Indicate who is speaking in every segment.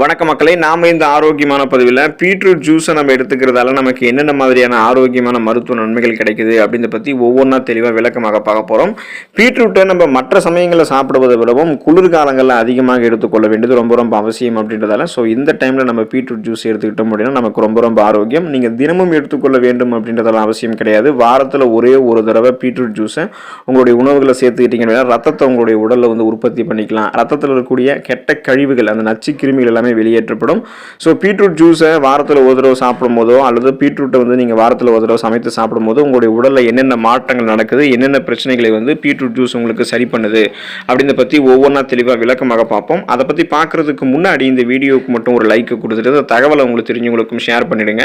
Speaker 1: வணக்க மக்களே நாம இந்த ஆரோக்கியமான பதிவில் பீட்ரூட் ஜூஸை நம்ம எடுத்துக்கிறதால நமக்கு என்னென்ன மாதிரியான ஆரோக்கியமான மருத்துவ நன்மைகள் கிடைக்குது அப்படின்றத பற்றி ஒவ்வொன்றா தெளிவாக விளக்கமாக பார்க்க போகிறோம் பீட்ரூட்டை நம்ம மற்ற சமயங்களில் சாப்பிடுவதை விடவும் குளிர்காலங்களில் அதிகமாக எடுத்துக்கொள்ள வேண்டியது ரொம்ப ரொம்ப அவசியம் அப்படின்றதால ஸோ இந்த டைமில் நம்ம பீட்ரூட் ஜூஸ் எடுத்துக்கிட்டோம் அப்படின்னா நமக்கு ரொம்ப ரொம்ப ஆரோக்கியம். நீங்கள் தினமும் எடுத்துக்கொள்ள வேண்டும் அப்படின்றதெல்லாம் அவசியம் கிடையாது. வாரத்தில் ஒரே ஒரு தடவை பீட்ரூட் ஜூஸை உங்களுடைய உணவுகளை சேர்த்துக்கிட்டீங்க அப்படின்னா ரத்தத்தை உங்களுடைய உடலில் வந்து உற்பத்தி பண்ணிக்கலாம். ரத்தத்தில் இருக்கக்கூடிய கெட்ட கழிவுகள் அந்த நச்சு கிருமிகள் எல்லாமே வெளியேற்றப்படும். ஸோ பீட்ரூட் ஜூஸை வாரத்தில் ஒரு தடவை சாப்பிடும் போதோ அல்லது பீட்ரூட்டை வந்து நீங்கள் வாரத்தில் ஒரு தடவை சமைத்து சாப்பிடும் போதோ உங்களுடைய உடலில் என்னென்ன மாற்றங்கள் நடக்குது என்னென்ன பிரச்சனைகளை வந்து பீட்ரூட் ஜூஸ் உங்களுக்கு சரி பண்ணுது அப்படின்றத பற்றி ஒவ்வொன்றா தெளிவாக விளக்கமாக பார்ப்போம். அதை பற்றி பார்க்குறதுக்கு முன்னாடி இந்த வீடியோவுக்கு மட்டும் ஒரு லைக் கொடுத்துட்டு அந்த தகவலை உங்களுக்கு தெரிஞ்சவங்களுக்கும் ஷேர் பண்ணிடுங்க.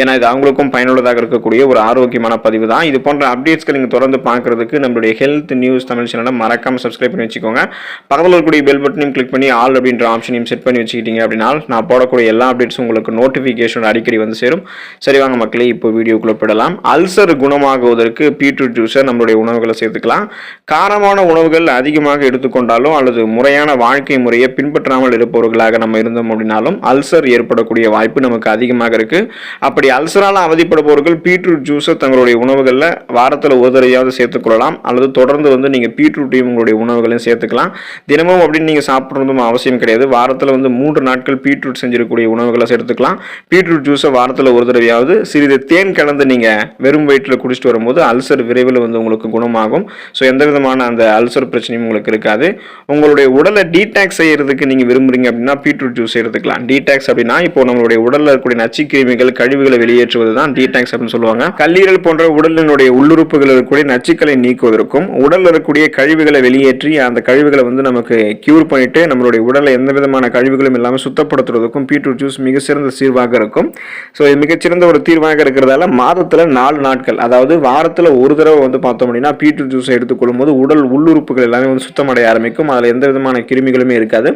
Speaker 1: ஏன்னா இது அவங்களுக்கும் பயனுள்ளதாக இருக்கக்கூடிய ஒரு ஆரோக்கியமான பதிவு தான். இது போன்ற அப்டேட்ஸ்கள் நீங்கள் தொடர்ந்து பார்க்குறதுக்கு நம்மளுடைய ஹெல்த் நியூஸ் தமிழ் சேனலை மறக்காமல் சப்ஸ்கிரைப் பண்ணி வச்சுக்கோங்க. பக்கத்தில் இருக்கக்கூடிய பெல் பட்டனையும் கிளிக் பண்ணி ஆல் அப்படின்ற ஆப்ஷனையும் செட் பண்ணி வச்சுக்கிட்டீங்க அப்படின்னா நான் போடக்கூடிய எல்லா அப்டேட்ஸும் உங்களுக்கு நோட்டிஃபிகேஷன் அடிக்கடி வந்து சேரும். சரி வாங்க மக்களே இப்போ வீடியோக்குள்ளே போயிடலாம். அல்சர் குணமாகுவதற்கு பீட்ரூட் ஜூஸை நம்மளுடைய உணவுகளை சேர்த்துக்கலாம். காரமான உணவுகள் அதிகமாக எடுத்துக்கொண்டாலும் அல்லது முறையான வாழ்க்கை முறையை பின்பற்றாமல் இருப்பவர்களாக நம்ம இருந்தோம் அப்படின்னாலும் அல்சர் ஏற்படக்கூடிய வாய்ப்பு நமக்கு அதிகமாக இருக்கு. அப்படி அல்சரால் அவதிப்படுபவர்கள் பீட்ரூட் ஜூஸை தங்களுடைய உணவுகளில் வாரத்தில் ஒரு தடவையாவது சேர்த்துக்கொள்ளலாம் அல்லது தொடர்ந்து வந்து நீங்கள் பீட்ரூட்டையும் உங்களுடைய உணவுகளையும் சேர்த்துக்கலாம். தினமும் அப்படின்னு நீங்கள் சாப்பிட்றதும் அவசியம் கிடையாது. வாரத்தில் வந்து மூன்று நாட்கள் பீட்ரூட் செஞ்சிருக்கக்கூடிய உணவுகளை சேர்த்துக்கலாம். பீட்ரூட் ஜூஸை வாரத்தில் ஒரு தடவையாவது சிறிது தேன் கலந்து நீங்கள் வெறும் வயிற்றில் குடிச்சிட்டு வரும்போது அல்சர் விரைவில் வந்து உங்களுக்கு குணமாகும். ஸோ எந்த விதமான அந்த அல்சர் பிரச்சனையும் உங்களுக்கு இருக்காது. உங்களுடைய உடலை டீடாக்ஸ் செய்யறதுக்கு நீங்கள் விரும்புறீங்க அப்படின்னா பீட்ரூட் ஜூஸ் எடுத்துக்கலாம் டீடாக்ஸ் அப்படின்னா இப்போ நம்மளுடைய உடலில் இருக்கக்கூடிய நச்சுக்கிருமிகள் கழிவுகளை வெளியேற்றுவது தான் டீடாக்ஸ் அப்படின்னு சொல்லுவாங்க. கல்லீரல் போன்ற உடலினுடைய உள்ளுறுப்புகள் இருக்கக்கூடிய நச்சுக்களை நீக்குவதற்கும் உடலில் இருக்கக்கூடிய கழிவுகளை வெளியேற்றி அந்த கழிவுகளை வந்து நமக்கு கியூர் பண்ணிட்டு நம்மளுடைய உடலை எந்த விதமான கழிவுகளும் இல்லாமல் சுத்தப்படுத்துறதுக்கும் பீட்ரூட் ஜூஸ் மிக சிறந்த தீர்வாக இருக்கும். ஸோ இது மிகச்சிறந்த ஒரு தீர்வாக இருக்கிறதால மாதத்தில் நாலு நாட்கள் அதாவது வாரத்தில் ஒரு தடவை வந்து பார்த்தோம் அப்படின்னா பீட்ரூட் ஜூஸை எடுத்துக்கொள்ளும் போது உடல் உள்ளுறுப்புகள் எல்லாமே வந்து சுத்தமடைய ஆரம்பிக்கும். அதில் எந்த விதமான கிருமிகளுமே இருக்காது.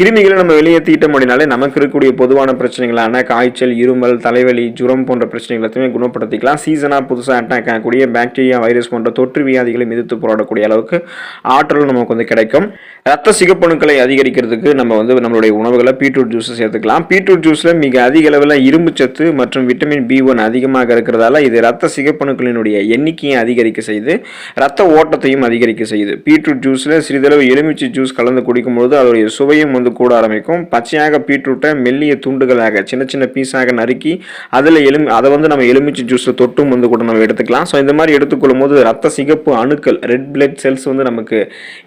Speaker 1: கிருமிகளை நம்ம வெளியேற்றிட்டோம் அப்படின்னாலே நமக்கு இருக்கக்கூடிய பொதுவான பிரச்சனைகளான காய்ச்சல் இருமல் தலைவலி ஜுரம் போன்ற பிரச்சனைகள் எல்லாத்தையுமே குணப்படுத்திக்கலாம். சீசனாக புதுசாக அட்டாக் ஆகக்கூடிய பாக்டீரியா வைரஸ் போன்ற தொற்று வியாதிகளை எதிர்த்து போராடக்கூடிய அளவுக்கு ஆற்றல் நமக்கு வந்து கிடைக்கும். ரத்த சிகப்பணுக்களை அதிகரிக்கிறதுக்கு நம்ம வந்து நம்மளுடைய உணவுகளை பீட்ரூட் ஜூஸ் சேர்த்துக்கலாம். பீட்ரூட் ஜூஸில் மிக அதிக அளவில் இரும்பு சத்து மற்றும் விட்டமின் பி ஒன் அதிகமாக இருக்கிறதால இது ரத்த சிகப்பணுக்களினுடைய எண்ணிக்கையை அதிகரிக்க செய்து ரத்த ஓட்டத்தையும் அதிகரிக்க செய்யுது. பீட்ரூட் ஜூஸில் சிறிதளவு எலுமிச்சை ஜூஸ் கலந்து குடிக்கும்போது அதோடைய சுவையும் வந்து கூட ஆரம்பிக்கும். பச்சையாக பீட்ரூட்டை மெல்லிய துண்டுகளாக சின்ன சின்ன பீஸாக நறுக்கி அதில் எலும் அதை வந்து நம்ம எலுமிச்சை ஜூஸில் தொட்டும் வந்து கூட நம்ம எடுத்துக்கலாம். ஸோ இந்த மாதிரி எடுத்துக்கொள்ளும் போது ரத்த சிகப்பு அணுக்கள் ரெட் பிளட் செல்ஸ் வந்து நமக்கு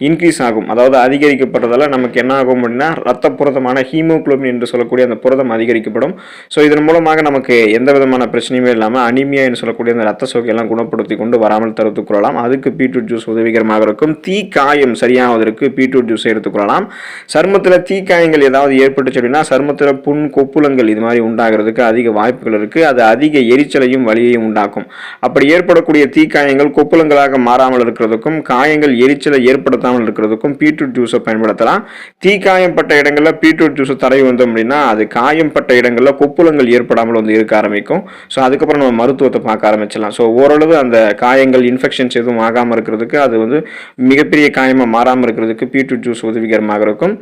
Speaker 1: இன்க்ரீஸ் ஆகும். அதாவது அதிகரிக்கப்படுறதால நமக்கு என்ன ஆகும் அப்படின்னா ரத்த புரதமான ஹீமோகுளோபின் என்று சொல்லக்கூடிய அந்த புரதம் அதிகரிக்கப்படும். ஸோ இதன் மூலமாக நமக்கு எந்த விதமான பிரச்சனையுமே இல்லாமல் அனிமியா என்று சொல்லக்கூடிய அந்த ரத்த சோகையெல்லாம் குணப்படுத்தி கொண்டு வராமல் தடுத்துக் கொள்ளலாம். அதுக்கு பீட்ரூட் ஜூஸ் உதவிகரமாக இருக்கும். தீ காயம் சரியாவதற்கு பீட்ரூட் ஜூஸை எடுத்துக்கொள்ளலாம் சருமத்தில் தீ காயங்கள் ஏதாவது ஏற்பட்டுச்சு அப்படின்னா சருமத்தில் புண் கொப்புளங்கள் இது மாதிரி உண்டாகிறதுக்கு அதிக வாய்ப்புகள் இருக்குது அது அதிக எரிச்சலையும் வலியையும் உண்டாக்கும். அப்படி ஏற்படக்கூடிய தீக்காயங்கள் கொப்புளங்களாக மாறாமல் இருக்கிறதுக்கும் காயங்கள் எரிச்சலை ஏற்படுத்தாமல் இருக்கிறதுக்கும் பீட்ரூட் ஜூஸை பயன்படுத்தலாம். தீக்காயம்பட்ட இடங்களில் பீட்ரூட் ஜூஸை தடவி வந்தோம் அப்படின்னா அது காயம்பட்ட இடங்களில் கொப்புளங்கள் ஏற்படாமல் வந்து இருக்க ஆரம்பிக்கும். ஸோ அதுக்கப்புறம் நம்ம மருத்துவத்தை பார்க்க ஆரம்பிச்சிடலாம். ஸோ ஓரளவு அந்த காயங்கள் இன்ஃபெக்ஷன்ஸ் எதுவும் ஆகாமல் இருக்கிறதுக்கு அது வந்து மிகப்பெரிய காயமாக மாறாமல் இருக்கிறதுக்கு பீட்ரூட் ஜூஸ் உதவிகரமாக இருக்கும்.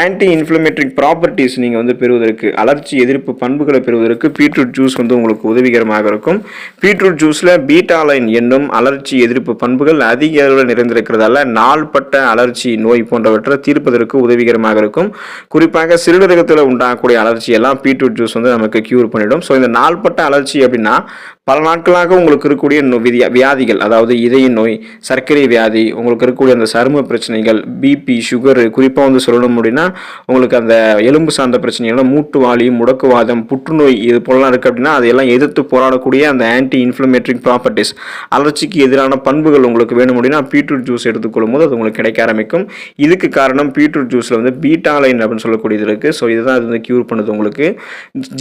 Speaker 1: ஆன்டி இன்ஃப்ளமேட்ரிக் ப்ராப்பர்ட்டிஸ் நீங்கள் வந்து பெறுவதற்கு அலர்ச்சி எதிர்ப்பு பண்புகளை பெறுவதற்கு பீட்ரூட் ஜூஸ் வந்து உங்களுக்கு உதவிகரமாக இருக்கும். பீட்ரூட் ஜூஸில் பீட்டாலைன் என்னும் அலர்ச்சி எதிர்ப்பு பண்புகள் அதிக அளவில் நிறைந்திருக்கிறதால நாள்பட்ட அலர்ச்சி நோய் போன்ற போன்றவற்றை தீர்ப்பதற்கு உதவிகரமாக இருக்கும். குறிப்பாக சிறுநீரகத்தில் உண்டாகக்கூடிய அலர்ச்சி எல்லாம் பீட்ரூட் ஜூஸ் வந்து நமக்கு கியூர் பண்ணிடும். ஸோ இந்த நாள்பட்ட அலர்ச்சி அப்படின்னா பல நாட்களாக உங்களுக்கு இருக்கக்கூடிய நோ- விதி- வியாதிகள் அதாவது இதய நோய் சர்க்கரை வியாதி உங்களுக்கு இருக்கக்கூடிய அந்த சரும பிரச்சனைகள் பிபி சுகர் குறிப்பாக வந்து சொல்லணும் அப்படின்னா உங்களுக்கு அந்த எலும்பு சார்ந்த பிரச்சனைகள் மூட்டு வாலி முடக்குவாதம் புற்றுநோய் இது போலலாம் இருக்குது அப்படின்னா அதையெல்லாம் எதிர்த்து போராடக்கூடிய அந்த ஆன்டி இன்ஃப்ளமேட்ரிக் ப்ராப்பர்ட்டிஸ் அலர்ச்சிக்கு எதிரான பண்புகள் உங்களுக்கு வேணும் அப்படின்னா பீட்ரூட் ஜூஸ் எடுத்துக்கொள்ளும் போது அது உங்களுக்கு கிடைக்க ஆரம்பிக்கும். இதுக்கு காரணம் பீட்ரூட் ஜூஸில் வந்து பீட்டாலைன் அப்படின்னு சொல்லக்கூடியது இருக்குது ஸோ இதுதான் அது வந்து க்யூர் பண்ணுது உங்களுக்கு.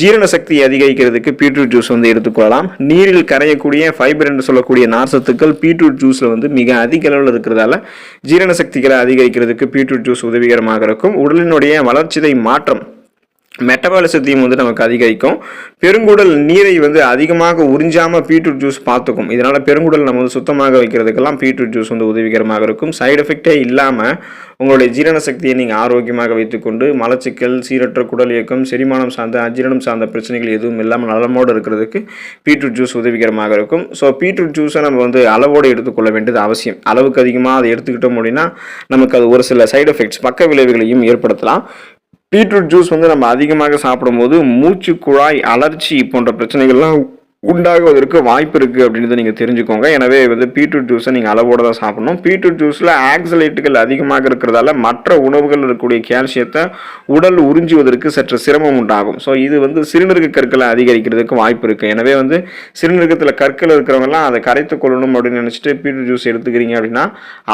Speaker 1: ஜீரண சக்தி அதிகரிக்கிறதுக்கு பீட்ரூட் ஜூஸ் வந்து எடுத்துக்கொள்ளலாம். நீரில் கரையக்கூடிய ஃபைபர் என்று சொல்லக்கூடிய நார்சத்துக்கள் பீட்ரூட் ஜூஸில் வந்து மிக அதிக அளவில் இருக்கிறதால ஜீரண சக்திகளை அதிகரிக்கிறதுக்கு பீட்ரூட் ஜூஸ் உதவிகரமாக இருக்கும். உடலினுடைய வளர்ச்சிதை மாற்றம் மெட்டபாலிசத்தையும் வந்து நமக்கு அதிகரிக்கும். பெருங்குடல் நீரை வந்து அதிகமாக உறிஞ்சாமல் பீட்ரூட் ஜூஸ் பார்த்துக்கும். இதனால் பெருங்குடல் நம்ம வந்து சுத்தமாக வைக்கிறதுக்கெல்லாம் பீட்ரூட் ஜூஸ் வந்து உதவிகரமாக இருக்கும். சைடு எஃபெக்டே இல்லாமல் உங்களுடைய ஜீரண சக்தியை நீங்கள் ஆரோக்கியமாக வைத்துக்கொண்டு மலச்சிக்கல் சீரற்ற குடல் இயக்கம் செரிமானம் சார்ந்த அஜீரணம் சார்ந்த பிரச்சனைகள் எதுவும் இல்லாமல் நலமோடு இருக்கிறதுக்கு பீட்ரூட் ஜூஸ் உதவிகரமாக இருக்கும். ஸோ பீட்ரூட் ஜூஸை நம்ம வந்து அளவோடு எடுத்துக்கொள்ள வேண்டியது அவசியம். அளவுக்கு அதிகமாக அதை எடுத்துக்கிட்டோம் அப்படின்னா நமக்கு அது ஒரு சில சைடு எஃபெக்ட்ஸ் பக்க விளைவுகளையும் ஏற்படுத்தலாம். பீட்ரூட் ஜூஸ் வந்து நம்ம அதிகமாக சாப்பிடும்போது மூச்சு குழாய் அலர்ச்சி போன்ற பிரச்சனைகள்லாம் உண்டாகுவதற்கு வாய்ப்பு இருக்குது அப்படின்றத நீங்கள் தெரிஞ்சுக்கோங்க. எனவே வந்து பீட்ரூட் ஜூஸை நீங்கள் அளவோடு தான் சாப்பிடணும். பீட்ரூட் ஜூஸில் ஆக்சலைட்டுகள் அதிகமாக இருக்கிறதால மற்ற உணவுகள் இருக்கக்கூடிய கால்சியத்தை உடல் உறிஞ்சுவதற்கு சற்று சிரமம் உண்டாகும். ஸோ இது வந்து சிறுநீரக கற்களை அதிகரிக்கிறதுக்கு வாய்ப்பு இருக்குது எனவே வந்து சிறுநீரகத்தில் கற்கள் இருக்கிறவங்கலாம் அதை கரைத்து கொள்ளணும் அப்படின்னு நினச்சிட்டு பீட்ரூட் ஜூஸ் எடுத்துக்கிறீங்க அப்படின்னா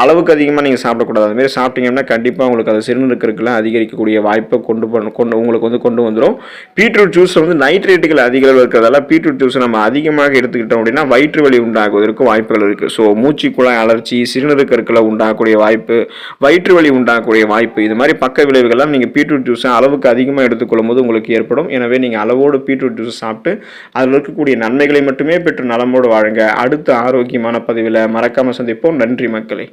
Speaker 1: அளவுக்கு அதிகமாக நீங்கள் சாப்பிடக்கூடாது. அதுமாரி சாப்பிட்டீங்கன்னா கண்டிப்பாக உங்களுக்கு அது சிறுநீரக கற்களை அதிகரிக்கக்கூடிய வாய்ப்பை கொண்டு பண்ண கொண்டு உங்களுக்கு வந்து கொண்டு வந்துடும் பீட்ரூட் ஜூஸ் வந்து நைட்ரேட்டுகள் அதிக அளவு இருக்கிறதால பீட்ரூட் ஜூஸ் நம்ம அதிகமாக எடுத்துக்கிட்டோம் அப்படின்னா வயிற்று வலி உண்டாகுவதற்கு வாய்ப்புகள் இருக்குது ஸோ மூச்சு குழாய் அலர்ச்சி சிறுநீரக கற்களை உண்டாகக்கூடிய வாய்ப்பு வயிற்று வலி உண்டாகக்கூடிய வாய்ப்பு இது மாதிரி பக்க விளைவுகள்லாம் நீங்கள் பீட்ரூட் ஜூஸை அளவுக்கு அதிகமாக எடுத்துக்கொள்ளும் போது உங்களுக்கு ஏற்படும். எனவே நீங்கள் அளவோடு பீட்ரூட் ஜூஸ் சாப்பிட்டு அதில் இருக்கக்கூடிய நன்மைகளை மட்டுமே பெற்று நலமோடு வாழுங்க. அடுத்த ஆரோக்கியமான பதிவில் மறக்காமல் சந்திப்போம். நன்றி மக்களை.